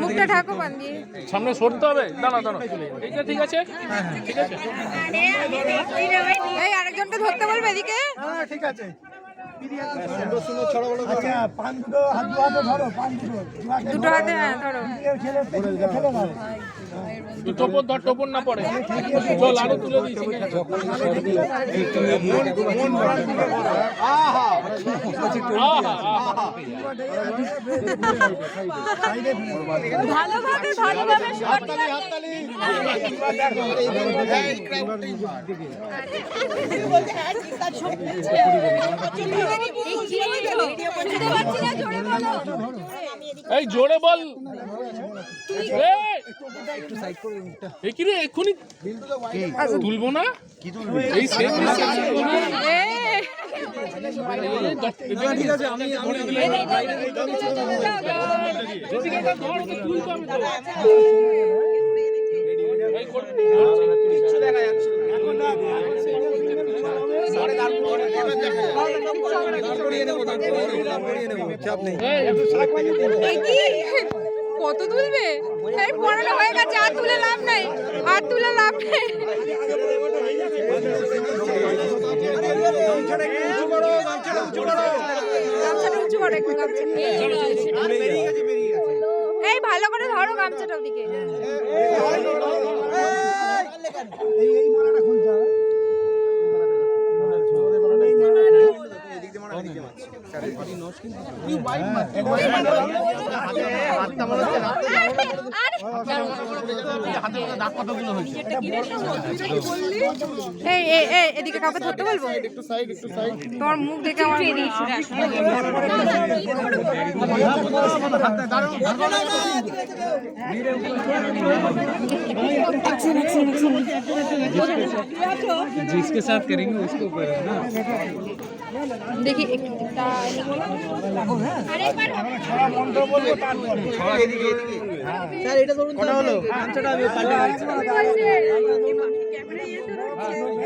মুখটা ঢাকো পান সামনে সরতে হবে। দাঁড়া দাঁড়া ঠিক আছে ঠিক আছে? ঠিক আছে? এই আরেকজনকে ধরতে বলবে এদিকে? হ্যাঁ ঠিক আছে। আচ্ছা দুটো হাতে হ্যাঁ ধরো। টোপর ধর টোপর না পড়ে চল আরও তুলে দিচ্ছি ভালোভাবে ভালোভাবে এই জোরে বল এই! এই কি রে এক্ষুনি তুলবো না এই আছে আমি কত তুলবে? পড়ানো হয়ে গেছে আর তুলে লাভ নাই আর তুলে লাভ নেই। উঁচু করো একটু গামছা এই ভালো করে ধরো গামছাটা ওদিকে এই মালাটা খুলতে হবে এই এই এই এদিকে কাউকে ধরতে বলবো তোমার মুখ দেখে আমার মনে जिसके साथ करेंगे उसको करो ना দেখি একটু হ্যাঁ। স্যার এটা ধরুন কোনটা হলো। আমি পাল্টে হ্যাঁ।